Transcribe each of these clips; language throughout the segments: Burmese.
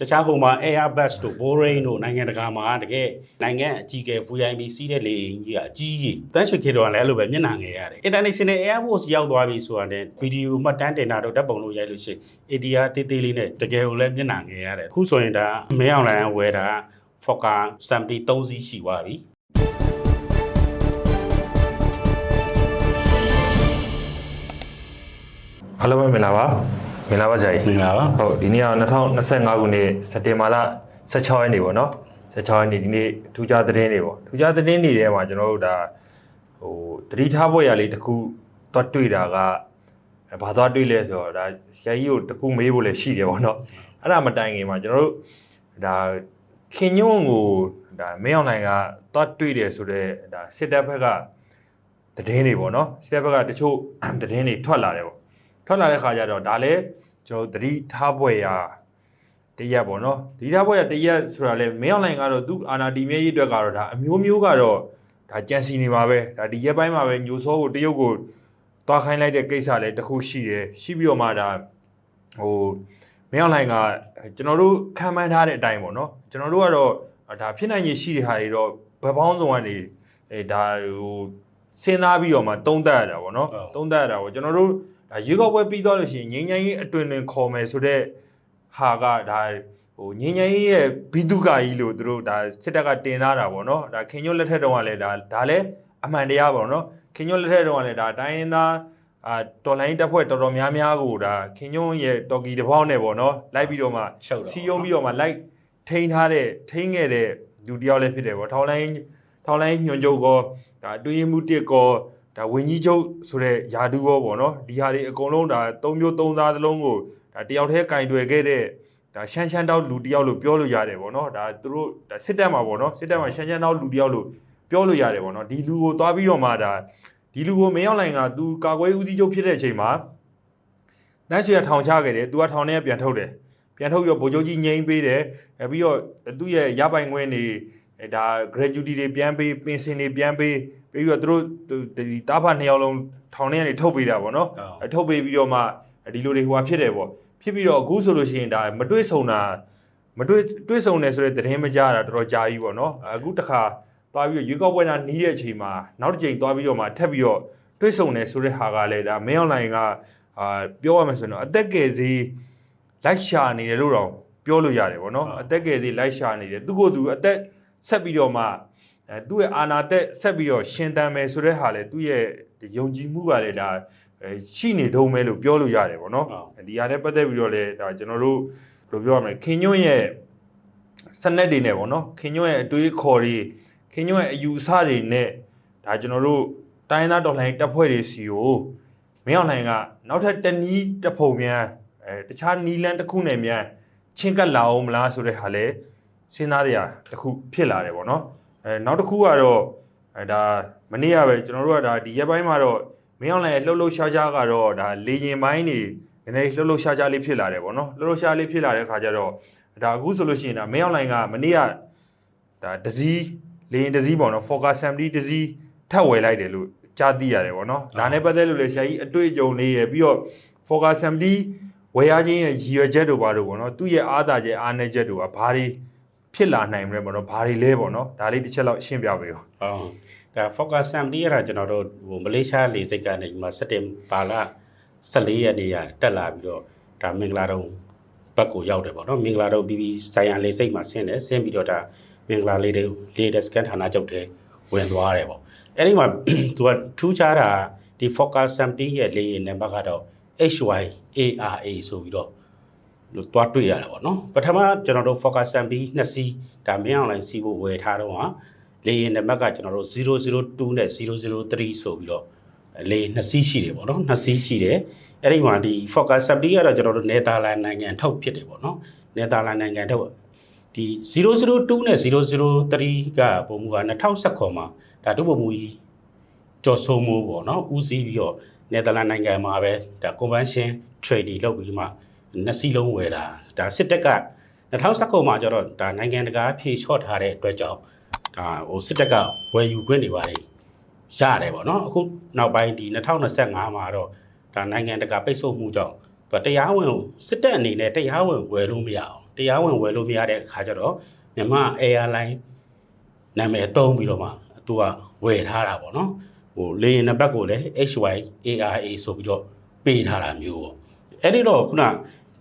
တခြားဟိုမှာ Airbus တို့ Boeing တို့နိုင်ငံတကာမှာတကယ်နိုင်ငံအကြီးအကဲ VIP စီးတဲ့လေယာဉ်ကြီးကအကြီးကြီးတန်းချွေခေတော့လည်းအဲ့လိုပဲမျက်နှာငယ်ရတယ် International Air Force ရောက်သွားပြီဆိုတာနဲ့ဗီဒီယိုမှတ်တမ်းတင်တာတို့ဓာတ်ပုံတို့ရိုက်လို့ရှိရင် ATR တေးသေးလေးနဲ့တကယ်ကိုလည်းမျက်နှာငယ်ရတယ်အခုဆိုရင်ဒါမင်းအောင်လိုင်းဝယ်တာ Fokker 73စီးရှိသွားပြီအားလုံးပဲမင်္ဂလာပါ မင်္ဂလာပါဂျာကြီးမင်္ဂလာပါဟုတ်ဒီနေ့က2025ခုနှစ်စက်တင်ဘာလ16ရက်နေ့ပေါ့နော်16ရက်နေ့ဒီနေ့ထူးခြားသတင်းတွေပေါ့ထူးခြားသတင်းတွေထဲမှာကျွန်တော်တို့ဒါဟိုတတိထားပွဲရလေးတစ်ခုသွားတွေ့တာကဘာသွားတွေ့လဲဆိုတော့ဒါဆရာကြီးကိုတစ်ခုမေးဖို့လည်းရှိတယ်ပေါ့နော်အဲ့ဒါမတိုင်ခင်မှာကျွန်တော်တို့ဒါခင်ညွန့်ကိုဒါမင်းအောင်နိုင်ကသွားတွေ့တယ်ဆိုတော့ဒါစစ်တပ်ဘက်ကသတင်းတွေပေါ့နော်စစ်တပ်ဘက်ကတချို့သတင်းတွေထွက်လာတယ်ပေါ့ထွက်လာတဲ့ခါကျတော့ဒါလည်း ကျွန်တော်တို့သတိထားပွဲရာတရက်ပေါ့နော်သတိထားပွဲရာတရက်ဆိုတာလဲမင်းအွန်လိုင်းကတော့သူအာနာတီမြေကြီးအတွက်ကတော့ဒါအမျိုးမျိုးကတော့ဒါကြံစီနေပါပဲဒါဒီရက်ပိုင်းမှာပဲညိုစောကိုတရုတ်ကိုသွားခိုင်းလိုက်တဲ့ကိစ္စလည်းတစ်ခုရှိတယ်ရှိပြီးတော့မှဒါဟိုမင်းအွန်လိုင်းကကျွန်တော်တို့ခံမှန်းထားတဲ့အတိုင်းပေါ့နော်ကျွန်တော်တို့ကတော့ဒါဖြစ်နိုင်ရရှိတဲ့ဟာတွေတော့ဘယ်ပေါင်းစုံကနေအဲဒါဟိုစဉ်းစားပြီးတော့မှတုံးတက်ရတာပေါ့နော်တုံးတက်ရတာပေါ့ကျွန်တော်တို့ ဒါရေကောက်ပွဲပြီးသွားလို့ရှိရင်ငင်းငင်းရေးအတွင်တွင်ခေါ်မယ်ဆိုတော့ဟာကဒါဟိုငင်းငင်းရေးရဲ့ဘီတုကာကြီးလို့သူတို့ဒါစစ်တပ်ကတင်သားတာပေါ့နော်ဒါခင်ညွတ်လက်ထက်တုန်းကလည်းဒါဒါလည်းအမှန်တရားပေါ့နော်ခင်ညွတ်လက်ထက်တုန်းကလည်းဒါတိုင်းရင်းသားအာတော်လိုင်းတက်ဖွဲ့တော်တော်များများကိုဒါခင်ညွန့်ရဲ့တော်ကီတစ်ပေါက်နဲ့ပေါ့နော်လိုက်ပြီးတော့မှရှုပ်တော့စီယုံပြီးတော့မှလိုက်ထိန်းထားတဲ့ထိန်းခဲ့တဲ့လူတစ်ယောက်လည်းဖြစ်တယ်ပေါ့ထောင်လိုင်းထောင်လိုင်းညွန်ချုပ်ကောဒါအတွင်းရေးမှုတစ်ကော ဒါဝင်းကြီးချုပ်ဆိုတဲ့ယာဒူရောပေါ့နော်ဒီဟာတွေအကုန်လုံးဒါသုံးမျိုးသုံးသားသလုံးကိုဒါတယောက်တည်းကင်တွယ်ခဲ့တဲ့ဒါရှမ်းရှမ်းတောက်လူတယောက်လို့ပြောလို့ရတယ်ပေါ့နော်ဒါသူတို့ဒါစစ်တပ်မှာပေါ့နော်စစ်တပ်မှာရှမ်းရှမ်းတောက်လူတယောက်လို့ပြောလို့ရတယ်ပေါ့နော်ဒီလူကိုသွားပြီးတော့မှဒါဒီလူကိုမရောက်နိုင်ကသူကာကွယ်ဦးစီးချုပ်ဖြစ်တဲ့အချိန်မှာတန်းချီကထောင်ချခဲ့တယ်သူကထောင်ထဲပြန်ထုတ်တယ်ပြန်ထုတ်ပြီးတော့ဗိုလ်ချုပ်ကြီးငိမ့်ပေးတယ်အဲပြီးတော့သူ့ရဲ့ရပိုင်ခွင့်တွေအဲဒါ gratuity တွေပြန်ပေးပင်စင်တွေပြန်ပေး ပြီးတော့သူတို့ဒီတားဖနှစ်ယောက်လုံးထောင်ထဲကနေထုတ်ပေးတာပေါ့နော်ဟုတ်အထုတ်ပေးပြီးတော့မှဒီလိုတွေဟိုဟာဖြစ်တယ်ပေါ့ဖြစ်ပြီးတော့အခုဆိုလို့ရှိရင်ဒါမတွေ့ဆုံတာမတွေ့တွေ့ဆုံတယ်ဆိုတဲ့သတင်းမကြားတာတော်တော်ကြာပြီပေါ့နော်အခုတစ်ခါသွားပြီးတော့ရွေးကောက်ပွဲနာနီးတဲ့အချိန်မှာနောက်တစ်ချိန်သွားပြီးတော့မှထပ်ပြီးတော့တွေ့ဆုံတယ်ဆိုတဲ့ဟာကလည်းဒါမင်းအွန်လိုင်းကအာပြောရမယ်ဆိုရင်တော့အသက်ကယ်စီလိုက်ရှာနေတယ်လို့တော့ပြောလို့ရတယ်ပေါ့နော်ဟုတ်အသက်ကယ်စီလိုက်ရှာနေတယ်သူကိုယ်သူအသက်ဆက်ပြီးတော့မှ အဲသူ့ရဲ့အာနာသက်ဆက်ပြီးတော့ရှင်တန်မယ်ဆိုတဲ့ဟာလေသူ့ရဲ့ယုံကြည်မှုကလည်းဒါအဲရှိနေတုံးမဲလို့ပြောလို့ရတယ်ပေါ့နော်ဟုတ်ဒီဟာနဲ့ပတ်သက်ပြီးတော့လည်းဒါကျွန်တော်တို့ဘယ်လိုပြောရမလဲခင်ညွန့်ရဲ့စနက်တွေနဲ့ပေါ့နော်ခင်ညွန့်ရဲ့အတွေးခေါ်တွေခင်ညွန့်ရဲ့အယူအဆတွေနဲ့ဒါကျွန်တော်တို့တိုင်းသားတော်လှန်ရေးတပ်ဖွဲ့တွေစီကိုမင်းအောင်လှိုင်ကနောက်ထပ်တနည်းတစ်ဖုံမြန်အဲတခြားနီလန်းတစ်ခုနဲ့မြန်ချင်းကပ်လာအောင်မလားဆိုတဲ့ဟာလဲစဉ်းစားရတစ်ခုဖြစ်လာတယ်ပေါ့နော် အဲနောက်တစ်ခုကတော့အဲဒါမနေ့ကပဲကျွန်တော်တို့ကဒါဒီရက်ပိုင်းမှာတော့မင်းအောင်လည်းလှုပ်လှုပ်ရှားရှားကတော့ဒါလေရင်ပိုင်းနေနည်းနည်းလှုပ်လှုပ်ရှားရှားလေးဖြစ်လာတယ်ပေါ့နော်လှုပ်လှုပ်ရှားလေးဖြစ်လာတဲ့ခါကျတော့ဒါအခုဆိုလို့ရှိရင်ဒါမင်းအောင်လိုင်ကမနေ့ကဒါဒဇီးလေရင်ဒဇီးပေါ့နော် focus assembly ဒဇီးထပ်ဝယ်လိုက်တယ်လို့ကြားသိရတယ်ပေါ့နော်ဒါနဲ့ပတ်သက်လို့လည်းဆရာကြီးအတွေ့အကြုံလေးရယ်ပြီးတော့ focus assembly ဝယ်ရခြင်းရဲ့ရည်ရွယ်ချက်တို့ဘာတို့ပေါ့နော်သူ့ရဲ့အားသာချက်အားနည်းချက်တို့ကဘာတွေ ဖြစ်လာနိုင်မလဲပေါ့နော်ဘာတွေလဲပေါ့နော်ဒါလေးတစ်ချက်လောက်ရှင်းပြပေးပါဟုတ်ဒါ focus assembly ရတာကျွန်တော်တို့ဟိုမလေးရှားလေစိတ်ကနေဒီမှာစက်တင်ဘာလ14ရက်နေ့ရတက်လာပြီးတော့ဒါမင်္ဂလာတုံဘက်ကိုရောက်တယ်ပေါ့နော်မင်္ဂလာတုံပြီးပြီးဆိုင်ရန်လေစိတ်မှာဆင်းတယ်ဆင်းပြီးတော့ဒါမင်္ဂလာလေးတွေလေဒက်စကန်ဌာနချုပ်ထဲဝင်သွားတယ်ပေါ့အဲ့ဒီမှာသူကထူးခြားတာဒီ focus assembly ရဲ့လေယာဉ်နံပါတ်ကတော့ HYARA ဆိုပြီးတော့ လို့တွားတွေ့ရတာပေါ့နော်ပထမကျွန်တော်တို့ focus assembly နှစ်စီးဒါမင်းအောင်လိုင်းစီးဖို့ဝယ်ထားတော့ဟာလေယာဉ်နံပါတ်ကကျွန်တော်တို့002နဲ့003ဆိုပြီးတော့လေယာဉ်နှစ်စီးရှိတယ်ပေါ့နော်နှစ်စီးရှိတယ်အဲ့ဒီမှာဒီ focus assembly ကတော့ကျွန်တော်တို့နယ်သာလန်နိုင်ငံထုတ်ဖြစ်တယ်ပေါ့နော်နယ်သာလန်နိုင်ငံထုတ်ဒီ002နဲ့003ကပုံမူက2019မှာဒါတို့ပုံမူကြီးကျော်ဆိုးမိုးပေါ့နော်ဦးစီးပြီးတော့နယ်သာလန်နိုင်ငံမှာပဲဒါ convention trading လုပ်ပြီးမှ နှစ်စီးလုံးဝယ်တာဒါစစ်တပ်က2019မှာကျတော့ဒါနိုင်ငံတကာဖြေလျှော့ထားတဲ့အတွက်ကြောင့်ဒါဟိုစစ်တပ်ကဝယ်ယူခွင့်တွေပါတယ်ရတယ်ပေါ့နော်အခုနောက်ပိုင်းဒီ2025မှာတော့ဒါနိုင်ငံတကာပိတ်ဆို့မှုကြောင့်သူကတရားဝင်စစ်တပ်အနေနဲ့တရားဝင်ဝယ်လို့မရအောင်တရားဝင်ဝယ်လို့မရတဲ့အခါကျတော့မြန်မာ airline နာမည်သုံးပြီးတော့မှသူကဝယ်ထားတာပေါ့နော်ဟိုလေယာဉ်နံပါတ်ကိုလည်း HYARA ဆိုပြီးတော့ပေးထားတာမျိုးပေါ့အဲ့ဒီတော့ခုန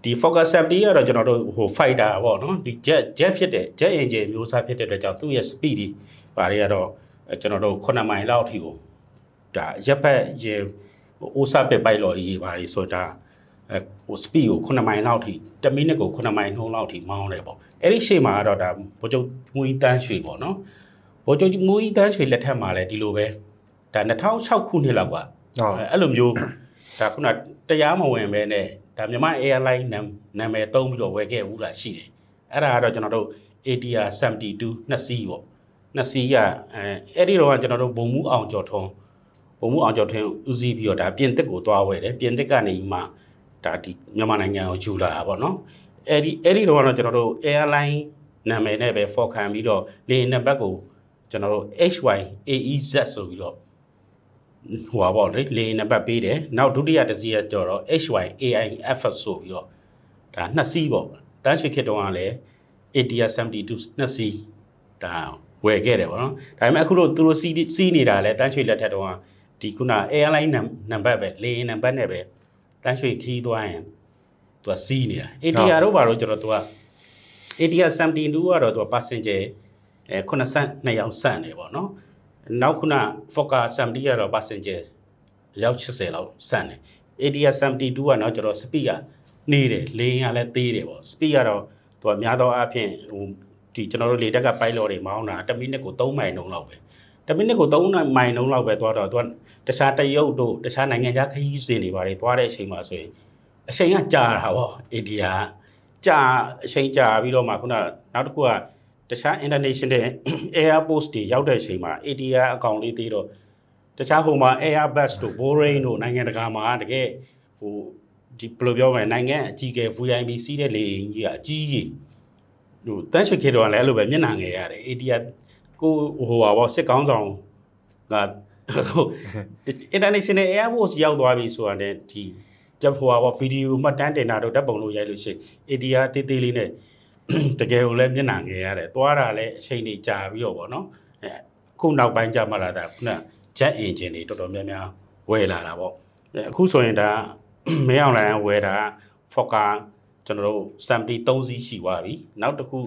ဒီ focus 70ကတော့ကျွန်တော်တို့ဟို fighter ပေါ့နော်ဒီ jet jet ဖြစ်တဲ့ jet engine မျိုးစားဖြစ်တဲ့အတွက်ကြောင့်သူ့ရဲ့ speed တွေဘာတွေကတော့အဲကျွန်တော်တို့9မိုင်လောက်အထိကိုဒါရပ်ပတ်ရေဟိုအိုးစားပစ်ပိုက်လော်ရေးဘာတွေဆိုတာအဲဟို speed ကို9မိုင်လောက်အထိ1မိနစ်ကို9မိုင်နှုန်းလောက်အထိမောင်းတယ်ပေါ့အဲ့ဒီရှေ့မှာကတော့ဒါဘိုးချုပ်မူကြီးတန်းရွှေပေါ့နော်ဘိုးချုပ်မူကြီးတန်းရွှေလက်ထက်မှာလည်းဒီလိုပဲဒါ2006ခုနှစ်လောက်ကဟုတ်အဲအဲ့လိုမျိုးဒါခုနတရားမဝင်ပဲနဲ့ ဒါမြန်မာ airline နာနာမည်သုံးပြီးတော့ဝယ်ခဲ့ဘူးလားရှိတယ်အဲ့ဒါကတော့ကျွန်တော်တို့ ATR 72နှစ်စီးပေါ့နှစ်စီးကအဲအဲ့ဒီတော့ကကျွန်တော်တို့ဘုံမူအောင်ကျော်ထုံးဘုံမူအောင်ကျော်ထုံးဦးစီးပြီးတော့ဒါပြင်တစ်ကိုသွားဝယ်တယ်ပြင်တစ်ကနေမှဒါဒီမြန်မာနိုင်ငံကိုယူလာတာပေါ့နော်အဲ့ဒီအဲ့ဒီတော့ကတော့ကျွန်တော်တို့ airline နာမည်နဲ့ပဲ for ခံပြီးတော့လေယာဉ်နံပါတ်ကိုကျွန်တော်တို့ HYAEZ ဆိုပြီးတော့ ဟိုပါပေါ့လေလေနံပါတ်ပေးတယ်နောက်ဒုတိယတစ်စီးကကျတော့ HYAIF ဆိုပြီးတော့ဒါနှစ်စီးပေါ့တန်းရွှေခေတ်တုန်းကလည်း ATR 72နှစ်စီးဒါဝယ်ခဲ့တယ်ပေါ့နော်ဒါပေမဲ့အခုတော့သူတို့စီးစီးနေတာလဲတန်းရွှေလက်ထက်တုန်းကဒီခုန airline နံပါတ်ပဲလေနံပါတ်နဲ့ပဲတန်းရွှေခီးသွားရင်သူကစီးနေတာ ATR တို့ဘာလို့ကျတော့သူက ATR 72ကတော့သူက passenger အဲ82ယောက်ဆန့်နေပေါ့နော် နောက်ခုန Focus 70ကတော့ passenger ရောက်80လောက်စန့်တယ် ATR 72ကတော့ကျွန်တော် speed ကနေတယ်လေယာဉ်ကလည်းသေးတယ်ပေါ့ speed ကတော့သူကများသောအားဖြင့်ဟိုဒီကျွန်တော်တို့လေတက်က pilot တွေမောင်းတာ1မိနစ်ကို3မိုင်နှုန်းလောက်ပဲ1မိနစ်ကို3မိုင်နှုန်းလောက်ပဲသွားတော့သူကတခြားတရုတ်တို့တခြားနိုင်ငံခြားခရီးစဉ်တွေဘာတွေသွားတဲ့အချိန်မှာဆိုရင်အချိန်ကကြာတာပေါ့ ATR ကကြာအချိန်ကြာပြီးတော့မှခုနနောက်တစ်ခုက တခြား international airport တွေရောက်တဲ့အချိန်မှာ ATR အကောင့်လေးသေးတော့တခြားဟိုမှာ Airbus တို့ Boeing တို့နိုင်ငံတကာမှာတကယ်ဟိုဒီဘယ်လိုပြောမလဲနိုင်ငံအကြီးအကဲ VIP စီးတဲ့လေယာဉ်ကြီးကအကြီးကြီးဟိုတန်းချွေခေတော့လည်းအဲ့လိုပဲမျက်နှာငယ်ရတယ် ATR ကိုဟိုပါဘောစစ်ကောင်းဆောင်ကဟို international airport ရောက်သွားပြီဆိုတာနဲ့ဒီကျဟိုပါဘောဗီဒီယိုမှတ်တမ်းတင်တာတို့ဓာတ်ပုံတို့ရိုက်လို့ရှိရင် ATR တေးသေးလေးနဲ့ တကယ်ကိုလည်းမျက်နှာငယ်ရတယ်။သွားတာလည်းအချိန်ကြီးကြာပြီးတော့ဗောနော်။အဲအခုနောက်ပိုင်းကြာမှလာတာခုန jet engine တွေတော်တော်များများဝယ်လာတာဗော။အဲအခုဆိုရင်ဒါမင်းအောင်လိုင်းကဝယ်တာ Fokker ကျွန်တော်တို့ Samty 3စီးရှိသွားပြီ။နောက်တစ်ခု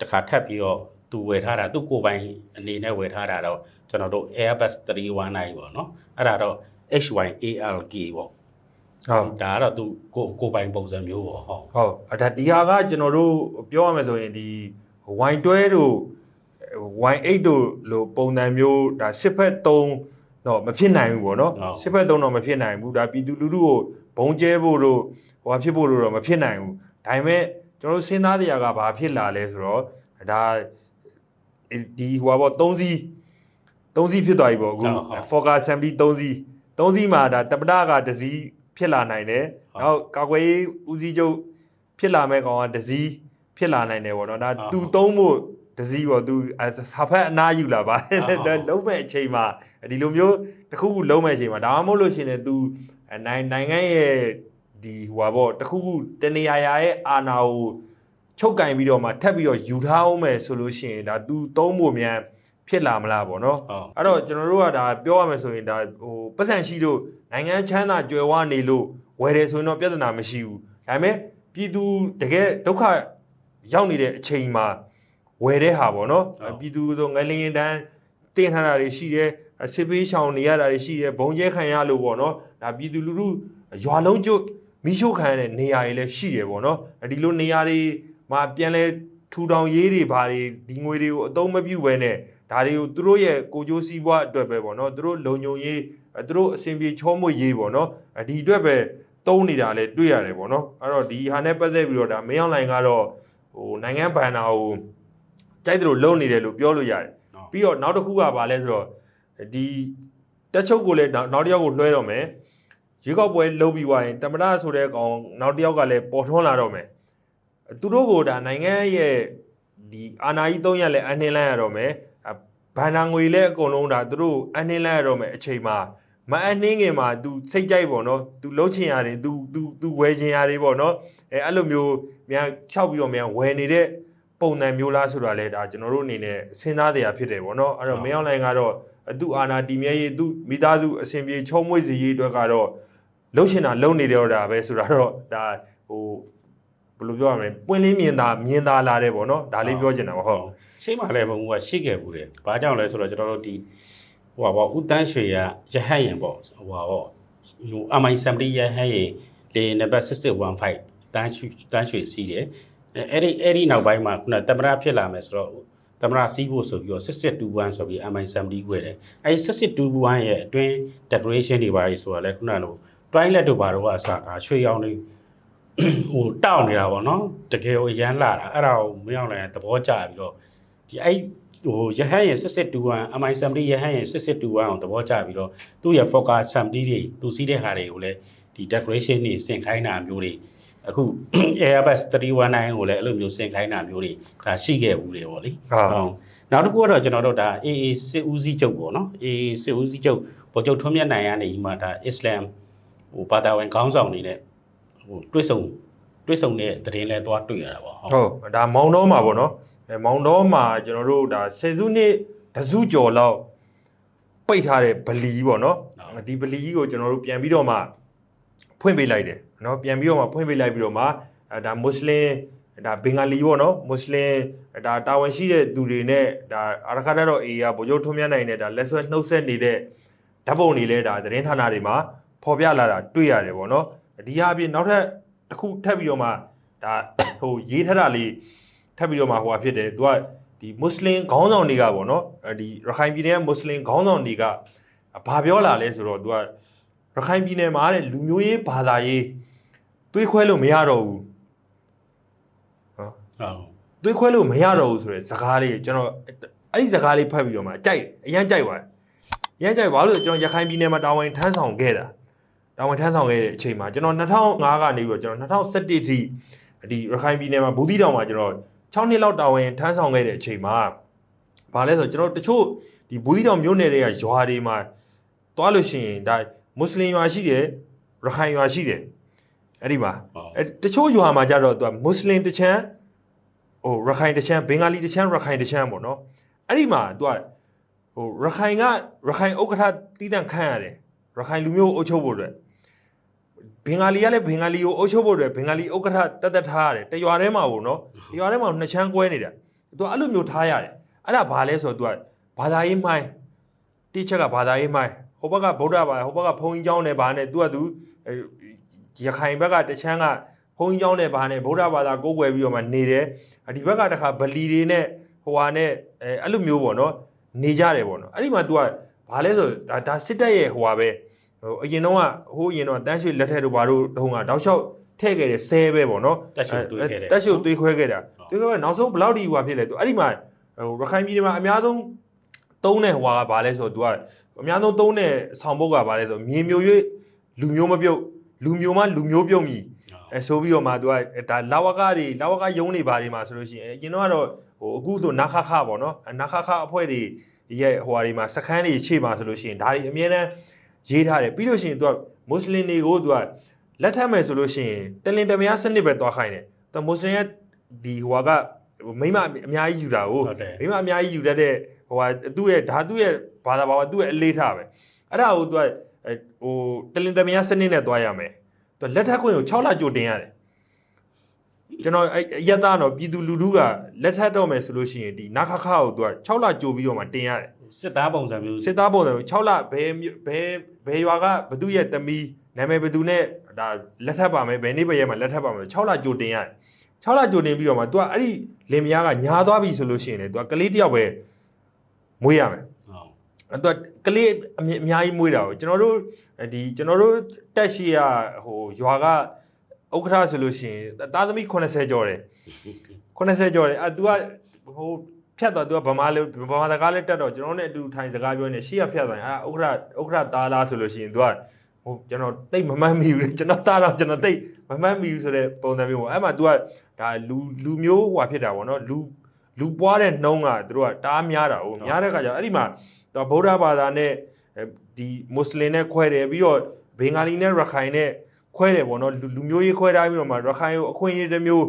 တစ်ခါထပ်ပြီးတော့သူဝယ်ထားတာသူကိုယ်ပိုင်အနေနဲ့ဝယ်ထားတာတော့ကျွန်တော်တို့ Airbus 319ပေါ့နော်။အဲ့ဒါတော့ HYALK ပေါ့ ဟုတ်။ဒါကတော့သူကိုကိုယ်ပိုင်ပုံစံမျိုးပေါ့ဟုတ်ဟုတ်အဲ့ဒါဒီဟာကကျွန်တော်တို့ပြောရမယ်ဆိုရင်ဒီ Y12 တို့ Y8 တို့လိုပုံစံမျိုးဒါစစ်ဖက်3တော့မဖြစ်နိုင်ဘူးပေါ့နော်စစ်ဖက်3တော့မဖြစ်နိုင်ဘူးဒါပြည်သူလူထုကိုဘုံကျဲဖို့တို့ဟိုဟာဖြစ်ဖို့တို့တော့မဖြစ်နိုင်ဘူးဒါပေမဲ့ကျွန်တော်တို့စဉ်းစားတရားကဘာဖြစ်လာလဲဆိုတော့ဒါဒီဟိုဟာပေါ့3စီး3စီးဖြစ်သွားပြီပေါ့အခု Focus Assembly 3စီး3စီးမှာဒါတပတာကတစ်စီး ဖြစ်လာနိုင်တယ်နောက်ကာကွယ်ရေးဦးစီးချုပ်ဖြစ်လာမဲ့ကောင်ကတစ်စီးဖြစ်လာနိုင်တယ်ပေါ့နော်ဒါသူသုံးဖို့တစည်းပေါ့သူစာဖက်အနားယူလာပါလုံးမဲ့အချိန်မှာဒီလိုမျိုးတခုခုလုံးမဲ့အချိန်မှာဒါမှမဟုတ်လို့ရှင်လေ तू နိုင်နိုင်ငံရဲ့ဒီဟိုပါပေါ့တခုခုတနေရာရာရဲ့အာဏာကိုချုပ်ကင်ပြီးတော့မှထပ်ပြီးတော့ယူထားအောင်မယ်ဆိုလို့ရှိရင်ဒါ तू သုံးဖို့မြန် ဖြစ်လာမလားပေါ့နော်ဟုတ်အဲ့တော့ကျွန်တော်တို့ကဒါပြောရမယ်ဆိုရင်ဒါဟိုပတ်စံရှိလို့နိုင်ငံချမ်းသာကြွယ်ဝနေလို့ဝယ်တယ်ဆိုရင်တော့ပြဿနာမရှိဘူးဒါပေမဲ့ပြည်သူတကယ်ဒုက္ခရောက်နေတဲ့အချိန်မှာဝယ်တဲ့ဟာပေါ့နော်ဟုတ်ပြည်သူတို့ငလင်းတန်းတင်ထားတာတွေရှိတယ်စစ်ပေးရှောင်နေရတာတွေရှိတယ်ဘုံကျဲခံရလို့ပေါ့နော်ဒါပြည်သူလူထုရွာလုံးကျွတ်မိရှုခံရတဲ့နေရာတွေလည်းရှိတယ်ပေါ့နော်ဒီလိုနေရာတွေမှာပြန်လဲထူထောင်ရေးတွေဘာတွေဒီငွေတွေကိုအသုံးမပြုဘဲနဲ့ ဒါတွေကိုသူတို့ရဲ့ကိုကြိုးစည်းပွားအတွက်ပဲပေါ့နော်သူတို့လုံခြုံရေးအဲသူတို့အစဉ်ပြေချောမွေ့ရေးပေါ့နော်အဲဒီအတွက်ပဲတုံးနေတာလည်းတွေ့ရတယ်ပေါ့နော်အဲ့တော့ဒီဟာနဲ့ပတ်သက်ပြီးတော့ဒါမင်းအောင်လိုင်ကတော့ဟိုနိုင်ငံဘဏ္ဍာကိုကြိုက်တယ်လို့လုံနေတယ်လို့ပြောလို့ရတယ်ဟုတ်ပြီးတော့နောက်တစ်ခုကဘာလဲဆိုတော့ဒီတက်ချုပ်ကိုလည်းနောက်နောက်တစ်ယောက်ကိုလွှဲတော့မယ်ရေကောက်ပွဲလုပ်ပြီးသွားရင်တမရဆိုတဲ့ကောင်နောက်တစ်ယောက်ကလည်းပေါ်ထွန်းလာတော့မယ်သူတို့ကိုဒါနိုင်ငံရဲ့ဒီအာဏာကြီးသုံးရက်လည်းအနှင်းလန်းရတော့မယ်အဲ ဘဏ္ဍာငွေလည်းအကုန်လုံးဒါသူတို့အနှင်းလန်းရတော့မယ်အချိန်မှာ မအနှင်းငင်မှာ तू စိတ်ကြိုက်ပေါ့နော် तू လှုပ်ချင်ရတယ် तू तू तू ဝယ်ချင်ရတယ်ပေါ့နော်အဲအဲ့လိုမျိုးမြန်ခြောက်ပြီးတော့မြန်ဝယ်နေတဲ့ပုံစံမျိုးလားဆိုတာလဲဒါကျွန်တော်တို့အနေနဲ့စဉ်းစားတရားဖြစ်တယ်ပေါ့နော်အဲ့တော့မင်းအောင်လိုင်ကတော့သူ့အာနာတီမြဲရေးသူ့မိသားစုအစဉ်ပြေချုံမွေ့စီရေးအတွက်ကတော့လှုပ်ရှင်တာလှုပ်နေတော့တာပဲဆိုတာတော့ဒါဟိုဘယ်လိုပြောရမလဲပွင့်လင်းမြင်သာမြင်သာလာတယ်ပေါ့နော်ဒါလေးပြောချင်တာပါဟုတ် ရှေ့မှာလည်းဘုံကရှိခဲ့ဘူးတယ်ဘာကြောင့်လဲဆိုတော့ကျွန်တော်တို့ဒီဟိုပါပေါ့ဦးတန်းရွှေရရဟတ်ရင်ပေါ့ဟိုပါပေါ့ဟို MI70 ရဟတ်ရင်လေနံပါတ်6615တန်းရွှေတန်းရွှေစီးတယ်အဲအဲ့ဒီအဲ့ဒီနောက်ပိုင်းမှာခုနတမရဖြစ်လာမယ်ဆိုတော့တမရစီးဖို့ဆိုပြီးတော့6621ဆိုပြီး MI70 ခွဲတယ်အဲဒီ6621ရဲ့အတွင်း decoration တွေပါလေဆိုတာလဲခုနလို toilet တို့ဘာတို့ကအစားဒါရွှေရောင်တွေဟိုတောက်နေတာပေါ့နော်တကယ်ကိုရမ်းလာတာအဲ့ဒါကိုမရောက်လိုက်သဘောကျပြီးတော့ ဒီအဲ့ဟိုရဟန်းရဲ့6621 MI70 ရဟန်းရဲ့6621အောင်သဘောကျပြီးတော့သူ့ရဲ့ focus assembly တွေသူစီးတဲ့ဟာတွေကိုလည်းဒီ decoration တွေဆင်ခိုင်းတာမျိုးတွေအခု Airbus 319ကိုလည်းအဲ့လိုမျိုးဆင်ခိုင်းတာမျိုးတွေဒါရှိခဲ့ဘူးလေပေါ့လေဟုတ်နောက်တစ်ခုကတော့ကျွန်တော်တို့ဒါ AA စစ်ဦးစီးချုပ်ပေါ့နော် AA စစ်ဦးစီးချုပ်ဗိုလ်ချုပ်ထွန်းမြတ်နိုင်ကနေဒီမှာဒါအစ္စလမ်ဟိုဘာသာဝင်ခေါင်းဆောင်တွေနဲ့ဟိုတွဲဆုံတွဲဆုံတဲ့သတင်းလဲသွားတွေ့ရတာပေါ့ဟုတ်ဟုတ်ဒါမောင်တော်မှာပေါ့နော်အဲ မောင်တော်မှာကျွန်တော်တို့ဒါဆယ်စုနှစ်တစုကျော်လောက်ပိတ်ထားတဲ့ဗလီပေါ့နော်ဒီဗလီကိုကျွန်တော်တို့ပြန်ပြီးတော့မှဖွင့်ပေးလိုက်တယ်နော်ပြန်ပြီးတော့မှဖွင့်ပေးလိုက်ပြီးတော့မှအဲဒါမွတ်စလင်ဒါဘင်္ဂါလီပေါ့နော်မွတ်စလင်ဒါတာဝန်ရှိတဲ့သူတွေနဲ့ဒါအာရခတ်တော့အေးရဗိုလ်ချုပ်ထွန်းမြတ်နိုင်နဲ့ဒါလက်ဆွဲနှုတ်ဆက်နေတဲ့ဓာတ်ပုံတွေလည်းဒါသတင်းဌာနတွေမှာဖော်ပြလာတာတွေ့ရတယ်ပေါ့နော်ဒီဟာအပြင်နောက်ထပ်တစ်ခုထပ်ပြီးတော့မှဒါဟိုရေးထတာလေး ထပ်ပြီးတော့မှဟိုဟာဖြစ်တယ်သူကဒီမွတ်စလင်ခေါင်းဆောင်တွေကပေါ့နော်အဲဒီရခိုင်ပြည်နယ်ကမွတ်စလင်ခေါင်းဆောင်တွေကဘာပြောလာလဲဆိုတော့သူကရခိုင်ပြည်နယ်မှာတဲ့လူမျိုးရေးဘာသာရေးတွေးခွဲလို့မရတော့ဘူးဟုတ်တွေးခွဲလို့မရတော့ဘူးဆိုတဲ့ဇကားလေးကျွန်တော်အဲ့ဒီဇကားလေးဖတ်ပြီးတော့မှကြိုက်အရန်ကြိုက်ပါတယ်အရန်ကြိုက်ဘာလို့လဲကျွန်တော်ရခိုင်ပြည်နယ်မှာတာဝန်ထမ်းဆောင်ခဲ့တာတာဝန်ထမ်းဆောင်ခဲ့တဲ့အချိန်မှာကျွန်တော်2005ကနေပြီးတော့ကျွန်တော်2017ထိဒီရခိုင်ပြည်နယ်မှာဘူးသီးတောင်မှာကျွန်တော် 6နှစ်လောက်တာဝန်ထမ်းဆောင်ခဲ့တဲ့အချိန်မှာဘာလဲဆိုတော့ကျွန်တော်တချို့ဒီဘူးသီးတောင်မြို့နယ်တွေကရွာတွေမှာသွားလို့ရှိရင်ဒါမွတ်စလင်ရွာရှိတယ်ရခိုင်ရွာရှိတယ်အဲ့ဒီမှာဟုတ်အဲတချို့ရွာမှာကြတော့သူကမွတ်စလင်တစ်ချမ်းဟိုရခိုင်တစ်ချမ်းဘင်္ဂါလီတစ်ချမ်းရခိုင်တစ်ချမ်းပေါ့နော်အဲ့ဒီမှာသူကဟိုရခိုင်ကရခိုင်ဥက္ကဋ္ဌတည်တံ့ခန့်ရတယ်ရခိုင်လူမျိုးကိုအုပ်ချုပ်ဖို့အတွက် ဘင်္ဂါလီကလည်းဘင်္ဂါလီကိုအုပ်ချုပ်ဖို့အတွက်ဘင်္ဂါလီဥက္ကဋ္ဌတတ်တတ်ထားရတယ်တရွာထဲမှာပေါ့နော်တရွာထဲမှာနှစ်ချမ်းကွဲနေတာသူကအဲ့လိုမျိုးထားရတယ်အဲ့ဒါဘာလဲဆိုတော့သူကဘာသာရေးမိုင်းတိချက်ကဘာသာရေးမိုင်းဟိုဘက်ကဗုဒ္ဓဘာသာဟိုဘက်ကဘုန်းကြီးကျောင်းနဲ့ဘာနဲ့သူကသူအဲရခိုင်ဘက်ကတချမ်းကဘုန်းကြီးကျောင်းနဲ့ဗာနဲ့ဗုဒ္ဓဘာသာကိုးကွယ်ပြီးတော့မှနေတယ်အဒီဘက်ကတခါဗလီတွေနဲ့ဟိုဟာနဲ့အဲအဲ့လိုမျိုးပေါ့နော်နေကြတယ်ပေါ့နော်အဲ့ဒီမှာ तू ကဘာလဲဆိုဒါဒါစစ်တပ်ရဲ့ဟိုဟာပဲ ဟိုအရင်တော့ကဟိုအရင်တော့တန်းရွှေလက်ထက်တို့ဘာတို့တုန်းကတောက်လျှောက်ထဲ့ခဲ့တဲ့ဆဲပဲပေါ့နော်တက်ရှုပ်တွေးခဲ့တယ်တက်ရှုပ်တွေးခွဲခဲ့တာတွေးခွဲနောက်ဆုံးဘလောက်ဒီဟွာဖြစ်လဲသူအဲ့ဒီမှာဟိုရခိုင်ပြည်နယ်မှာအများဆုံးသုံးတဲ့ဟွာကဘာလဲဆိုတော့သူကအများဆုံးသုံးတဲ့ဆောင်ဘုတ်ကဘာလဲဆိုတော့မြေမျိုး၍လူမျိုးမပြုတ်လူမျိုးမှလူမျိုးပြုတ်မြည်အဲဆိုပြီးတော့မှသူကဒါလာဝကတွေလာဝကယုံတွေဘာတွေမှာဆိုလို့ရှိရင်ကျွန်တော်ကတော့ဟိုအခုဆိုနာခခပေါ့နော်နာခခအဖွဲ့တွေရဲ့ဟိုဟာတွေမှာစခန်းတွေချိန်မှာဆိုလို့ရှိရင်ဒါတွေအများနဲ့ ရေးထားတယ်ပြီးလို့ရှိရင်သူကမွတ်စလင်တွေကိုသူကလက်ထပ်မယ်ဆိုလို့ရှိရင်တလင်တမယာစနစ်ပဲသွားခိုင်းတယ်သူမွတ်စလင်ရဲ့ဒီဟိုကမိမအများကြီးယူတာကိုမိမအများကြီးယူတတ်တဲ့ဟိုကသူ့ရဲ့ဓာတုရဲ့ဘာသာဘာဝသူ့ရဲ့အလေးထားပဲအဲ့ဒါကိုသူကဟိုတလင်တမယာစနစ်နဲ့သွားရမယ်သူလက်ထပ်ခွင့်ကို6လကြိုတင်ရတယ်ကျွန်တော်အဲ့ရတတော့ပြည်သူလူထုကလက်ထပ်တော့မယ်ဆိုလို့ရှိရင်ဒီနာခခကိုသူက6လကြိုပြီးတော့မှတင်ရတယ်စစ်သားပုံစံမျိုးစစ်သားပုံစံမျိုး6လဘယ်ဘယ် ဘယ်ရွာကဘသူရဲ့တမီနာမည်ဘသူနဲ့ဒါလက်ထပ်ပါမယ်ဘယ်နေ့ဘယ်ရက်မှာလက်ထပ်ပါမယ်6လကြိုတင်ရတယ်6လကြိုတင်ပြီးတော့မှ तू ကအဲ့ဒီလင်မယားကညာသွားပြီဆိုလို့ရှိရင်လေ तू ကကလေးတစ်ယောက်ပဲမွေးရမယ် ဟုတ် အဲ့တော့ကလေးအမြအများကြီးမွေးတာကိုကျွန်တော်တို့ဒီကျွန်တော်တို့တက်ရှိရဟိုရွာကဥက္ကဋ္ဌဆိုလို့ရှိရင်သားသမီး80ကျော်တယ်80ကျော်တယ်အဲ तू ကဟို ဖြတ်သွားသူကဗမာလေဗမာစကားလည်းတက်တော့ကျွန်တော်နဲ့အတူထိုင်စကားပြောနေရှေ့ကဖြတ်သွားရင်အာဥက္ခရဥက္ခရသားလားဆိုလို့ရှိရင်သူကဟိုကျွန်တော်တိတ်မမှန်မိဘူးလေကျွန်တော်သားတော့ကျွန်တော်တိတ်မမှန်မိဘူးဆိုတဲ့ပုံစံမျိုးပေါ့အဲ့မှာသူကဒါလူလူမျိုးဟွာဖြစ်တာပေါ့နော်လူလူပွားတဲ့နှုံးကသူတို့ကတားများတာဟုတ်များတဲ့ခါကျတော့အဲ့ဒီမှာသူဗုဒ္ဓဘာသာနဲ့ဒီမွတ်စလင်နဲ့ခွဲတယ်ပြီးတော့ဘင်္ဂါလီနဲ့ရခိုင်နဲ့ခွဲတယ်ပေါ့နော်လူမျိုးရေးခွဲထားပြီးတော့မှရခိုင်ကိုအခွင့်အရေးတစ်မျိုး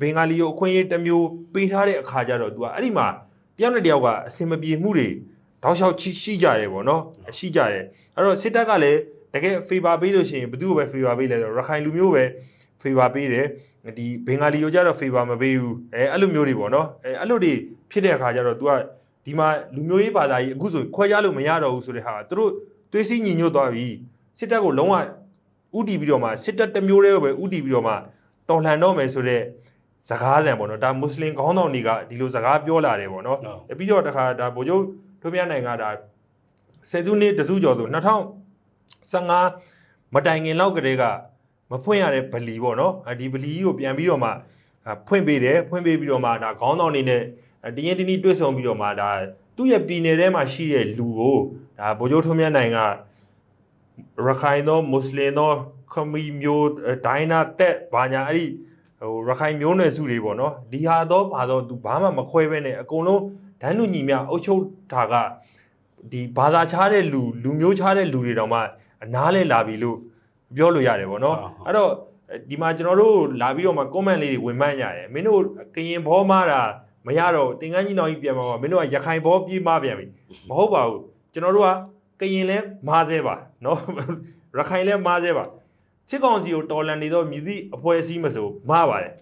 ဘင်္ဂါလီကိုအခွင့်အရေးတစ်မျိုးပေးထားတဲ့အခါကျတော့ तू ကအဲ့ဒီမှာတယောက်နဲ့တယောက်ကအစင်မပြေမှုတွေတောက်လျှောက်ရှိရှိကြတယ်ပေါ့နော်ရှိကြတယ်အဲ့တော့စစ်တပ်ကလည်းတကယ် favor ပေးလို့ရှိရင်ဘယ်သူ့ကိုပဲ favor ပေးလဲဆိုတော့ရခိုင်လူမျိုးပဲ favor ပေးတယ်ဒီဘင်္ဂါလီကိုကြတော့ favor မပေးဘူးအဲအဲ့လိုမျိုးတွေပေါ့နော်အဲအဲ့လိုတွေဖြစ်တဲ့အခါကျတော့ तू ကဒီမှာလူမျိုးရေးဘာသာကြီးအခုဆိုခွဲခြားလို့မရတော့ဘူးဆိုတဲ့ဟာသူတို့သွေးစည်းညီညွတ်သွားပြီစစ်တပ်ကိုလုံးဝဥတီပြီးတော့မှစစ်တပ်တစ်မျိုးတည်းကိုပဲဥတီပြီးတော့မှတော်လှန်တော့မယ်ဆိုတဲ့ စကားလန်ပေါ့နော်ဒါမွတ်စလင်ခေါင်းဆောင်တွေကဒီလိုစကားပြောလာတယ်ပေါ့နော်ဟုတ်အဲပြီးတော့တခါဒါဗိုလ်ချုပ်ထွေးမြတ်နိုင်ကဒါဆယ်စုနှစ်တစုကျော်ဆို2015မတိုင်ခင်လောက်ကတည်းကမဖွင့်ရတဲ့ဗလီပေါ့နော်အဲဒီဗလီကြီးကိုပြန်ပြီးတော့မှအာဖွင့်ပေးတယ်ဖွင့်ပေးပြီးတော့မှဒါခေါင်းဆောင်နေနဲ့တရင်တင်းတင်းတွေ့ဆုံပြီးတော့မှဒါသူ့ရဲ့ပြည်နယ်ထဲမှာရှိတဲ့လူကိုဒါဗိုလ်ချုပ်ထွေးမြတ်နိုင်ကရခိုင်သောမွတ်စလင်သောခမီမျိုးဒိုင်းနာတက်ဘာညာအဲ့ဒီ ဟိုရခိုင်မျိုးနွယ်စုတွေပေါ့နော်ဒီဟာတော့ဘာတော့သူဘာမှမခွဲဘဲနဲ့အကုန်လုံးဒန်းလူညီမြအုပ်ချုပ်တာကဒီဘာသာခြားတဲ့လူလူမျိုးခြားတဲ့လူတွေတောင်မှအနားလဲလာပြီလို့ပြောလို့ရတယ်ပေါ့နော်ဟုတ်ဟုတ်အဲ့တော့ဒီမှာကျွန်တော်တို့လာပြီးတော့မှ comment လေးတွေဝင်မှန်းကြတယ်မင်းတို့ကရင်ဘောမားတာမရတော့ဘူးတင်ကန်းကြီးနောင်ကြီးပြန်มาပါမင်းတို့ကရခိုင်ဘောပြေးမပြန်ပြီမဟုတ်ပါဘူးကျွန်တော်တို့ကကရင်လဲမားသေးပါနော်ရခိုင်လဲမားသေးပါ ချစ်ကောင်စီကိုတော်လန်နေတော့မြည်သည့်အဖွဲ့အစည်းမဆိုမားပါတယ်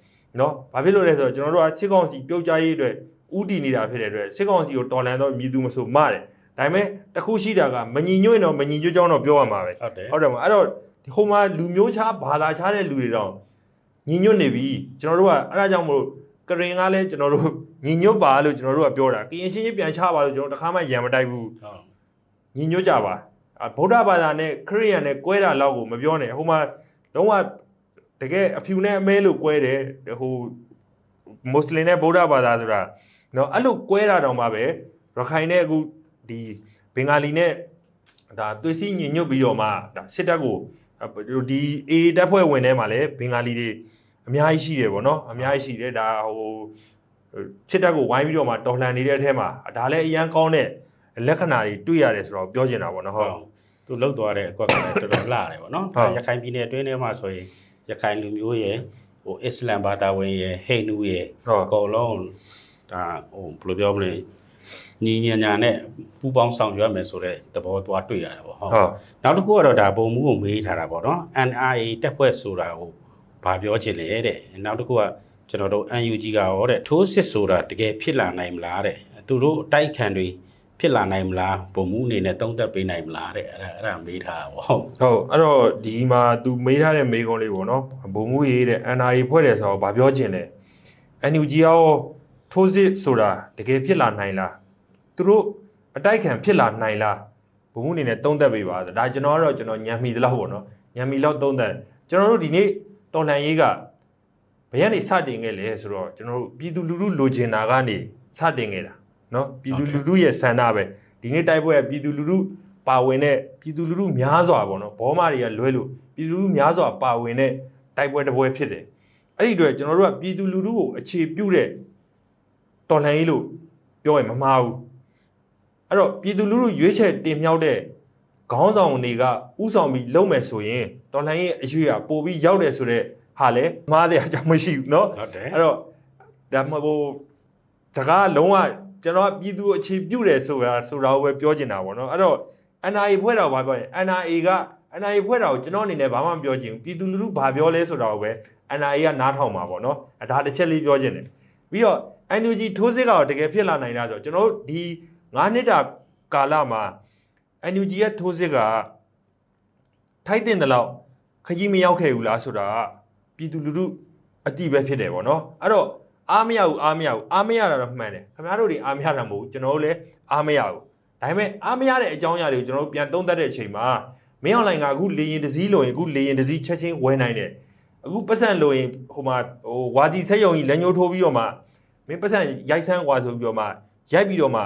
နော်ဘာဖြစ်လို့လဲဆိုတော့ကျွန်တော်တို့ကချစ်ကောင်စီပြုတ်ကြရေးအတွက်ဥတီနေတာဖြစ်တဲ့အတွက်ချစ်ကောင်စီကိုတော်လန်တော့မြည်သူမဆိုမားတယ်ဒါပေမဲ့တစ်ခုရှိတာကမညီညွတ်ရင်တော့မညီညွတ်ကြောင်းတော့ပြောရမှာပဲဟုတ်တယ်ဟုတ်တယ်မအဲ့တော့ဒီဟိုမှာလူမျိုးခြားဘာသာခြားတဲ့လူတွေတော့ညီညွတ်နေပြီကျွန်တော်တို့ကအဲ့ဒါကြောင့်မလို့ကရင်ကလည်းကျွန်တော်တို့ညီညွတ်ပါလို့ကျွန်တော်တို့ကပြောတာကရင်ရှင်းကြီးပြန်ချပါလို့ကျွန်တော်တခါမှရံမတိုက်ဘူးဟုတ်ညီညွတ်ကြပါအာ ဗုဒ္ဓဘာသာနဲ့ခရစ်ယာန်နဲ့ကွဲတာလောက်ကိုမပြောနဲ့ဟိုမှာလုံးဝတကယ်အဖြူနဲ့အမဲလို့ကွဲတယ်ဟိုမွတ်စလင်နဲ့ဗုဒ္ဓဘာသာဆိုတာเนาะအဲ့လိုကွဲတာတောင်မှပဲရခိုင်နဲ့အခုဒီဘင်္ဂါလီနဲ့ဒါသွေးစည်းညီညွတ်ပြီးတော့မှဒါစစ်တပ်ကိုဒီအေတပ်ဖွဲ့ဝင်ထဲမှာလည်းဘင်္ဂါလီတွေအများကြီးရှိတယ်ဗောနော်အများကြီးရှိတယ်ဒါဟိုစစ်တပ်ကိုဝိုင်းပြီးတော့မှတော်လှန်နေတဲ့အထဲမှာဒါလည်းအရန်ကောင်းတဲ့လက္ခဏာတွေတွေ့ရတယ်ဆိုတော့ပြောချင်တာဗောနော် ဟု ဟုတ် တ် သူလှုပ်သွားတဲ့အကွက်ကလည်းတော်တော်လှတယ်ဗောနော်ဟုတ်ရခိုင်ပြည်နယ်အတွင်းထဲမှာဆိုရင်ရခိုင်လူမျိုးရဲ့ဟိုအစ္စလမ်ဘာသာဝင်ရဲ့ဟိန္ဒူရဲ့ဟုတ်အကုန်လုံးဒါဟိုဘယ်လိုပြောမလဲညီညာညာနဲ့ပူပေါင်းဆောင်ရွက်မယ်ဆိုတဲ့သဘောသွားတွေ့ရတာဗောဟုတ်ဟုတ်နောက်တစ်ခုကတော့ဒါပုံမှုကိုမေးထားတာပေါ့နော် NRA တက်ဖွဲ့ဆိုတာကိုဘာပြောချင်လဲတဲ့နောက်တစ်ခုကကျွန်တော်တို့ UNG ကရောတဲ့ထိုးစစ်ဆိုတာတကယ်ဖြစ်လာနိုင်မလားတဲ့သူတို့အတိုက်ခံတွေ ဖြစ်လာနိုင်မလားပုံမှုအနေနဲ့တုံးသက်ပေးနိုင်မလားတဲ့အဲ့ဒါအဲ့ဒါမေးထားတာပေါ့ဟုတ်ဟုတ်အဲ့တော့ဒီမှာ तू မေးထားတဲ့မေးခွန်းလေးပေါ့နော်ဘုံမှုရေးတဲ့ NRA ဖွဲ့တယ်ဆိုတော့ဗာပြောချင်တယ် NUG ရောထိုးစစ်ဆိုတာတကယ်ဖြစ်လာနိုင်လားသူတို့အတိုက်ခံဖြစ်လာနိုင်လားဘုံမှုအနေနဲ့သုံးသက်ပေးပါဒါကျွန်တော်ကတော့ကျွန်တော်ညံမီတလောက်ပေါ့နော်ညံမီလောက်သုံးသက်ကျွန်တော်တို့ဒီနေ့တော်လှန်ရေးကဘယ်ကနေစတင်ခဲ့လဲဆိုတော့ကျွန်တော်တို့ပြည်သူလူထုလိုချင်တာကနေစတင်ခဲ့တာ နော်ပြည်သူလူထုရဲ့ဆန္ဒပဲဒီနေ့တိုက်ပွဲကပြည်သူလူထုပါဝင်တဲ့ပြည်သူလူထုများစွာပေါ့နော်ဘောမတွေကလွဲလို့ပြည်သူလူထုများစွာပါဝင်တဲ့တိုက်ပွဲတစ်ပွဲဖြစ်တယ်အဲ့ဒီအတွက်ကျွန်တော်တို့ကပြည်သူလူထုကိုအခြေပြုတဲ့တော်လှန်ရေးလို့ပြောရင်မမှားဘူးအဲ့တော့ပြည်သူလူထုရွေးချယ်တင်မြှောက်တဲ့ခေါင်းဆောင်တွေကဥဆောင်ပြီးလုပ်မယ်ဆိုရင်တော်လှန်ရေးအရွေးကပိုပြီးရောက်တယ်ဆိုတော့ဟာလေမှားတဲ့အကြောင်းမရှိဘူးเนาะ ဟုတ်တယ် အဲ့တော့ဒါမှမဟုတ်စကားလုံးဝ ကျွန်တော်ကပြည်သူကိုအခြေပြုတယ်ဆိုတာဆိုတာကိုပဲပြောချင်တာပေါ့နော်အဲ့တော့ NRA ဖွဲ့တာကိုဘာပြောရင် NRA က NRA ဖွဲ့တာကိုကျွန်တော်အနေနဲ့ဘာမှမပြောချင်ဘူးပြည်သူလူထုဘာပြောလဲဆိုတာကိုပဲ NRA ကနားထောင်ပါပေါ့နော်အဲ့ဒါတစ်ချက်လေးပြောချင်တယ်ပြီးတော့ NUG ထိုးစစ်ကတော့တကယ်ဖြစ်လာနိုင်တာဆိုတော့ကျွန်တော်တို့ဒီ9နှစ်တာကာလမှာ NUG ရဲ့ထိုးစစ်ကထိုက်တင်တဲ့လောက်ခကြီးမရောက်ခဲ့ဘူးလားဆိုတာကပြည်သူလူထုအတိပဲဖြစ်တယ်ပေါ့နော်အဲ့တော့ အားမရဘူးအားမရဘူးအားမရတာတော့မှန်တယ်ခင်ဗျားတို့တွေအားမရတာမဟုတ်ဘူးကျွန်တော်တို့လည်းအားမရဘူးဒါပေမဲ့အားမရတဲ့အကြောင်းအရာတွေကိုကျွန်တော်တို့ပြန်သုံးသပ်တဲ့အချိန်မှာမင်းအောင်လိုင်ကအခုလေရင်တစ်စည်းလို့ရင်အခုလေရင်တစ်စည်းချက်ချင်းဝယ်နိုင်တယ်အခုပတ်စံလို့ရင်ဟိုမှာဟိုဝါဒီဆက်ယုံကြီးလက်ညှိုးထိုးပြီးတော့မှမင်းပတ်စံရိုက်ဆန်းကွာဆိုပြီးတော့မှရိုက်ပြီးတော့မှ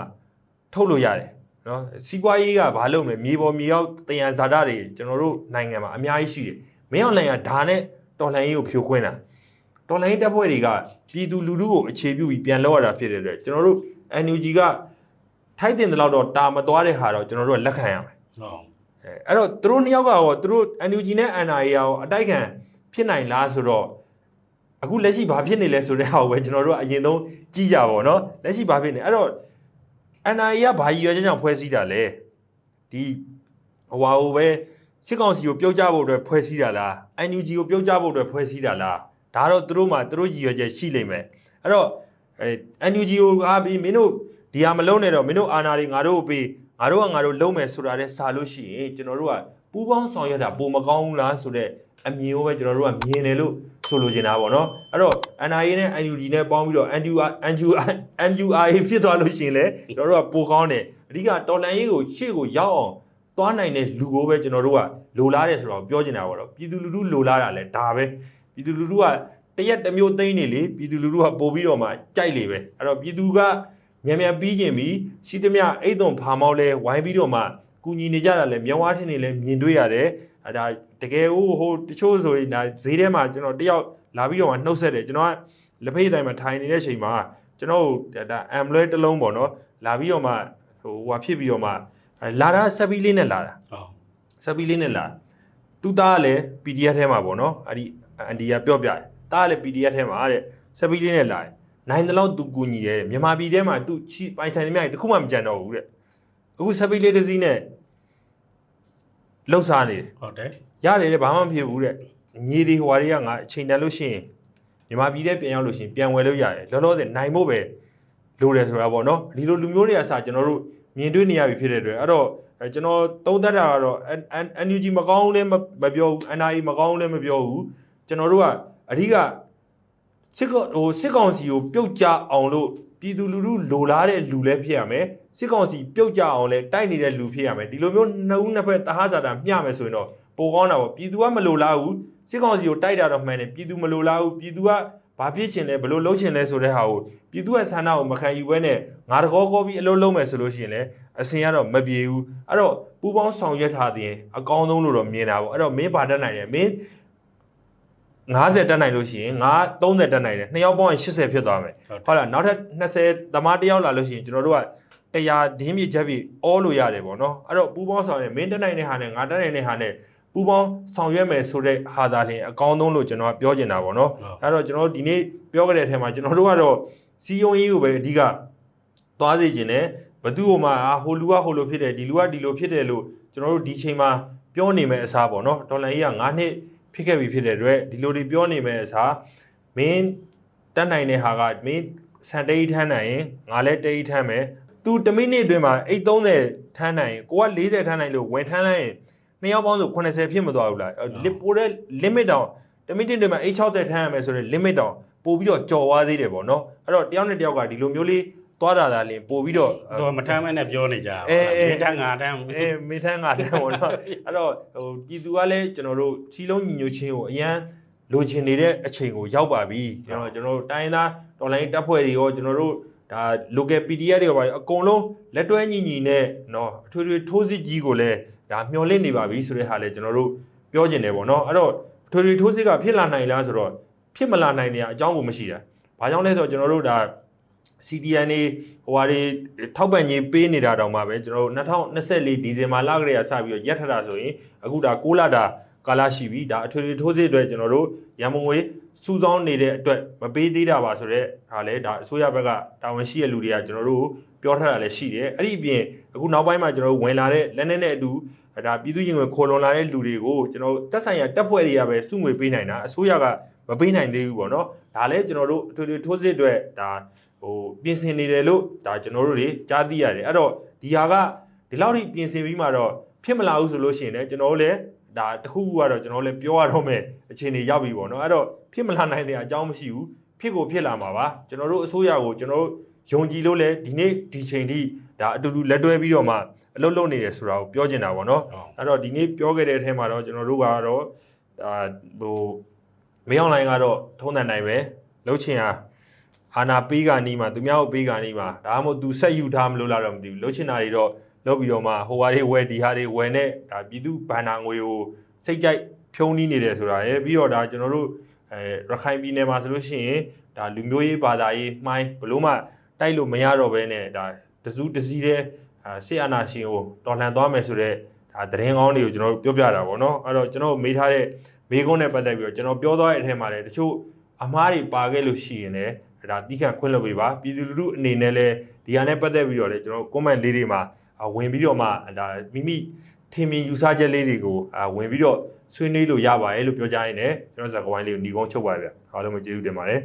ထုတ်လို့ရတယ်နော်စီးပွားရေးကဘာလုပ်မလဲမြေပေါ်မြေရောက်တယံဇာတာတွေကျွန်တော်တို့နိုင်ငံမှာအများကြီးရှိတယ်မင်းအောင်လှိုင်ကဒါနဲ့တော်လှန်ရေးကိုဖြိုခွင်းတာ တော်လိုင်းတပ်ဖွဲ့တွေကပြည်သူလူထုကိုအခြေပြုပြီးပြန်လောက်ရတာဖြစ်တဲ့အတွက်ကျွန်တော်တို့ NUG ကထိုက်တင်တဲ့လောက်တော့တာမသွားတဲ့ဟာတော့ကျွန်တော်တို့ကလက်ခံရမယ်။ဟုတ်။အဲအဲ့တော့သူတို့နှစ်ယောက်ကရောသူတို့ NUG နဲ့ NRA ရောအတိုက်ခံဖြစ်နိုင်လားဆိုတော့အခုလက်ရှိဘာဖြစ်နေလဲဆိုတဲ့ဟာကိုပဲကျွန်တော်တို့ကအရင်ဆုံးကြည့်ကြပါတော့။လက်ရှိဘာဖြစ်နေအဲ့တော့ NRA ကဘာရည်ရွယ်ချက်ကြောင့်ဖွဲ့စည်းတာလဲ။ဒီဟွာဟိုပဲစစ်ကောင်စီကိုပြုတ်ကျဖို့အတွက်ဖွဲ့စည်းတာလား NUG ကိုပြုတ်ကျဖို့အတွက်ဖွဲ့စည်းတာလား။ ဒါတော့သူတို့မှသူတို့ရည်ရွယ်ချက်ရှိလိမ့်မယ်အဲ့တော့အဲ NUG ကိုအားပြီးမင်းတို့ဒီဟာမလုံးနဲ့တော့မင်းတို့အာဏာတွေငါတို့ကိုပေးငါတို့ကငါတို့လုံးမယ်ဆိုတာတဲ့စာလို့ရှိရင်ကျွန်တော်တို့ကပူးပေါင်းဆောင်ရွက်တာပုံမကောင်းဘူးလားဆိုတော့အမြင်ကိုပဲကျွန်တော်တို့ကမြင်တယ်လို့ဆိုလိုချင်တာပေါ့နော်အဲ့တော့ NIA နဲ့ NUG နဲ့ပေါင်းပြီးတော့ NUR NUR NURA ဖြစ်သွားလို့ရှိရင်လည်းကျွန်တော်တို့ကပိုကောင်းတယ်အဓိကတော်လန်ရေးကိုရှေ့ကိုရောက်အောင်သွားနိုင်တဲ့လူကိုပဲကျွန်တော်တို့ကလိုလားတယ်ဆိုတော့ပြောချင်တာပေါ့နော်ပြည်သူလူထုလိုလားတာလဲဒါပဲ ပြည်သူလူထုကတရက်တစ်မျိုးသိမ့်နေလေပြည်သူလူထုကပို့ပြီးတော့မှကြိုက်လေပဲအဲ့တော့ပြည်သူကမြန်မြန်ပြီးကျင်ပြီးရှိသမျှအိတ်သွန်ဖာမောက်လဲဝိုင်းပြီးတော့မှကူညီနေကြတာလဲမြောင်းဝါးထင်းနေလဲမြင်တွေ့ရတယ်အဲဒါတကယ်ဟိုဟိုတချို့ဆိုရင်ဒါဈေးထဲမှာကျွန်တော်တယောက်လာပြီးတော့မှနှုတ်ဆက်တယ်ကျွန်တော်ကလက်ဖေးတိုင်းမှာထိုင်နေတဲ့ချိန်မှာကျွန်တော်ဒါအမ်လွဲတစ်လုံးပေါ့နော်လာပြီးတော့မှဟိုဟွာဖြစ်ပြီးတော့မှလာတာဆက်ပြီးလေးနဲ့လာတာဟုတ်ဆက်ပြီးလေးနဲ့လာသူသားကလည်း PDF ထဲမှာပေါ့နော်အဲ့ဒီ အန်ဒီကပြောပြတယ်တားကလည်း PDF ထဲမှာတဲ့ဆက်ပြီးလေးနဲ့လာတယ်နိုင်တဲ့လောက်သူကူညီတယ်တဲ့မြန်မာပြည်ထဲမှာသူချီပိုင်ဆိုင်သမျှတခုမှမကြံတော့ဘူးတဲ့အခုဆက်ပြီးလေးတစ်စီးနဲ့လှုပ်ရှားနေတယ်ဟုတ်တယ်ရတယ်တဲ့ဘာမှမဖြစ်ဘူးတဲ့ညီတွေဟွာတွေကငါအချိန်တန်လို့ရှိရင်မြန်မာပြည်ထဲပြန်ရောက်လို့ရှိရင်ပြန်ဝယ်လို့ရတယ်လောလောဆယ်နိုင်ဖို့ပဲလိုတယ်ဆိုတာပေါ့နော်ဒီလိုလူမျိုးတွေအစားကျွန်တော်တို့မြင်တွေ့နေရပြီဖြစ်တဲ့အတွက်အဲ့တော့အဲကျွန်တော်သုံးသပ်တာကတော့ NUG မကောင်းလည်းမမပြောဘူး NRA မကောင်းလည်းမပြောဘူး ကျွန်တော်တို့ကအဓိကစစ်ကောင်ဟိုစစ်ကောင်စီကိုပြုတ်ကြအောင်လို့ပြည်သူလူထုလိုလားတဲ့လူလည်းဖြစ်ရမယ်စစ်ကောင်စီပြုတ်ကြအောင်လည်းတိုက်နေတဲ့လူဖြစ်ရမယ်ဒီလိုမျိုးနှစ်ဦးနှစ်ဖက်တဟဇာတာမျှမယ်ဆိုရင်တော့ပိုကောင်းတာပေါ့ပြည်သူကမလိုလားဘူးစစ်ကောင်စီကိုတိုက်တာတော့မှန်တယ်ပြည်သူမလိုလားဘူးပြည်သူကဘာဖြစ်ချင်လဲဘယ်လိုလုပ်ချင်လဲဆိုတဲ့ဟာကိုပြည်သူရဲ့ဆန္ဒကိုမခံယူဘဲနဲ့ငါတကောကောပြီးအလုပ်လုပ်မယ်ဆိုလို့ရှိရင်လည်းအစင်ကတော့မပြေဘူးအဲ့တော့ပူပေါင်းဆောင်ရွက်ထားတဲ့အကောင်းဆုံးလို့တော့မြင်တာပေါ့အဲ့တော့မင်းဘာတတ်နိုင်လဲမင်း 90တက်နိုင်လို့ရှိရင်ငါ30တက်နိုင်တယ်နှစ်ယောက်ပေါင်းရင်80ဖြစ်သွားမယ်ဟုတ်လားနောက်ထပ်20သမားတစ်ယောက်လာလို့ရှိရင်ကျွန်တော်တို့ကတရားဒင်းမြစ်ချက်ပြီးအောလို့ရတယ်ပေါ့နော်အဲ့တော့ပူပေါင်းဆောင်ရွက်မင်းတက်နိုင်တဲ့ဟာနဲ့ငါတက်နိုင်တဲ့ဟာနဲ့ပူပေါင်းဆောင်ရွက်မယ်ဆိုတဲ့ဟာသာလျှင်အကောင်းဆုံးလို့ကျွန်တော်ကပြောချင်တာပေါ့နော်အဲ့တော့ကျွန်တော်တို့ဒီနေ့ပြောခဲ့တဲ့အထက်မှာကျွန်တော်တို့ကတော့စီယုံရေးကိုပဲအဓိကသွားစေခြင်းနဲ့ဘသူ့ဟိုမှာအာဟိုလူကဟိုလိုဖြစ်တယ်ဒီလူကဒီလိုဖြစ်တယ်လို့ကျွန်တော်တို့ဒီချိန်မှာပြောနေမယ့်အစားပေါ့နော်ဒေါ်လာကြီးက9နှစ် ဖြစ်ခဲ့ပြီဖြစ်တဲ့အတွက်ဒီလိုတွေပြောနေမယ့်အစားမင်းတက်နိုင်တဲ့ဟာကမင်းစံတိတ်ထမ်းနိုင်ရင်ငါလည်းတိတ်ထမ်းမယ်သူ1မိနစ်အတွင်းမှာအိတ်30ထမ်းနိုင်ရင်ကိုက40ထမ်းနိုင်လို့ဝင်ထမ်းလိုက်ရင်နှစ်ယောက်ပေါင်းဆို80ဖြစ်မသွားဘူးလားလစ်ပိုတဲ့ limit တောင်တမိတင်တွေမှာ A60 ထမ်းရမယ်ဆိုတဲ့ limit တောင်ပို့ပြီးတော့ကြော်သွားသေးတယ်ပေါ့နော်အဲ့တော့တယောက်နဲ့တယောက်ကဒီလိုမျိုးလေး သွားတာသာလင်ပို့ပြီးတော့တော့မထမ်းမနဲ့ပြောနေကြတာမေထမ်းငါတန်းအဲမေထမ်းငါတန်းပေါ့နော်အဲ့တော့ဟိုပြည်သူကလည်းကျွန်တော်တို့စီလုံးညီညွတ်ခြင်းကိုအရန်လိုချင်နေတဲ့အချိန်ကိုရောက်ပါပြီကျွန်တော်ကျွန်တော်တို့တိုင်းသားတော်လိုင်းတပ်ဖွဲ့တွေရောကျွန်တော်တို့ဒါ local PDF တွေရောပါအကုန်လုံးလက်တွဲညီညီနဲ့နော်အထွေထွေထိုးစစ်ကြီးကိုလည်းဒါမျောလင့်နေပါပြီဆိုတဲ့ဟာလည်းကျွန်တော်တို့ပြောကျင်တယ်ပေါ့နော်အဲ့တော့ထွေထွေထိုးစစ်ကဖြစ်လာနိုင်လားဆိုတော့ဖြစ်မလာနိုင်တဲ့အကြောင်းကိုမရှိတာ။ဘာကြောင့်လဲဆိုတော့ကျွန်တော်တို့ဒါ CDN နေဟိုဟာတွေထောက်ပံ့ရေးပေးနေတာတောင်မှပဲကျွန်တော်တို့2024ဒီဇင်ဘာလကလေးကစပြီးတော့ရက်ထတာဆိုရင်အခုဒါ6လတာကာလရှိပြီဒါအထွေထွေထိုးစစ်အတွက်ကျွန်တော်တို့ရန်မုံငွေစူးစောင်းနေတဲ့အတွက်မပေးသေးတာပါဆိုတော့ဒါလည်းဒါအစိုးရဘက်ကတာဝန်ရှိတဲ့လူတွေကကျွန်တော်တို့ပြောထားတာလည်းရှိတယ်အဲ့ဒီအပြင်အခုနောက်ပိုင်းမှာကျွန်တော်တို့ဝင်လာတဲ့လက်နက်နဲ့အတူဒါပြည်သူ့ရင်ဝင်ခေါ်လွန်လာတဲ့လူတွေကိုကျွန်တော်တို့တက်ဆိုင်ရာတပ်ဖွဲ့တွေကပဲစုငွေပေးနိုင်တာအစိုးရကမပေးနိုင်သေးဘူးပေါ့နော်ဒါလည်းကျွန်တော်တို့အထွေထွေထိုးစစ်အတွက်ဒါ ဟိုပြင်ဆင်နေတယ်လို့ဒါကျွန်တော်တို့တွေကြားသိရတယ်အဲ့တော့ဒီဟာကဒီလောက်ထိပြင်ဆင်ပြီးမှတော့ဖြစ်မလာဘူးဆိုလို့ရှိရင်လည်းကျွန်တော်တို့လည်းဒါတစ်ခုခုကတော့ကျွန်တော်လည်းပြောရတော့မယ်အခြေအနေရောက်ပြီပေါ့နော်အဲ့တော့ဖြစ်မလာနိုင်တဲ့အကြောင်းမရှိဘူးဖြစ်ကိုဖြစ်လာမှာပါကျွန်တော်တို့အစိုးရကိုကျွန်တော်တို့ယုံကြည်လို့လည်းဒီနေ့ဒီချိန်ထိဒါအတူတူလက်တွဲပြီးတော့မှအလုပ်လုပ်နေတယ်ဆိုတာကိုပြောချင်တာပေါ့နော်အဲ့တော့ဒီနေ့ပြောခဲ့တဲ့အထဲမှာတော့ကျွန်တော်တို့ကတော့ဒါဟိုမင်းအွန်လိုင်းကတော့ထုံးတန်နိုင်ပဲလှုပ်ချင်အား အာနာပေးကနီးမှာသူများကိုပေးကနီးမှာဒါမှမဟုတ်သူဆက်ယူထားမလို့လားတော့မသိဘူးလှုပ်ချင်တာတွေတော့လုပ်ပြီးတော့မှဟိုဟာတွေဝယ်ဒီဟာတွေဝယ်နဲ့ဒါပြည်သူဘန်နာငွေကိုစိတ်ကြိုက်ဖြုံးနှီးနေတယ်ဆိုတာရယ်ပြီးတော့ဒါကျွန်တော်တို့အဲရခိုင်ပြည်နယ်မှာဆိုလို့ရှိရင်ဒါလူမျိုးရေးဘာသာရေးမှိုင်းဘလို့မှတိုက်လို့မရတော့ဘဲနဲ့ဒါတစုတစည်းတဲ့အာဆေးအာနာရှင်ကိုတော်လှန်သွားမယ်ဆိုတော့ဒါသတင်းကောင်းတွေကိုကျွန်တော်တို့ပြောပြတာပေါ့နော်အဲ့တော့ကျွန်တော်မေးထားတဲ့မေးခွန်းနဲ့ပတ်သက်ပြီးတော့ကျွန်တော်ပြောသွားတဲ့အထက်မှာလည်းတချို့အမားတွေပါခဲ့လို့ရှိရင်လည်း ဒါတိခန့်ခွင့်လုပ်ပေးပါပြည်သူလူထုအနေနဲ့လည်းဒီဟာနဲ့ပတ်သက်ပြီးတော့လည်းကျွန်တော် comment လေးတွေမှာအာဝင်ပြီးတော့မှဒါမိမိထင်မြင်ယူဆချက်လေးတွေကိုအာဝင်ပြီးတော့ဆွေးနွေးလို့ရပါတယ်လို့ပြောကြရင်လည်းကျွန်တော်ဇာတ်ကဝိုင်းလေးကိုညီကုန်းချုပ်ပါဗျအားလုံးပဲကျေးဇူးတင်ပါတယ်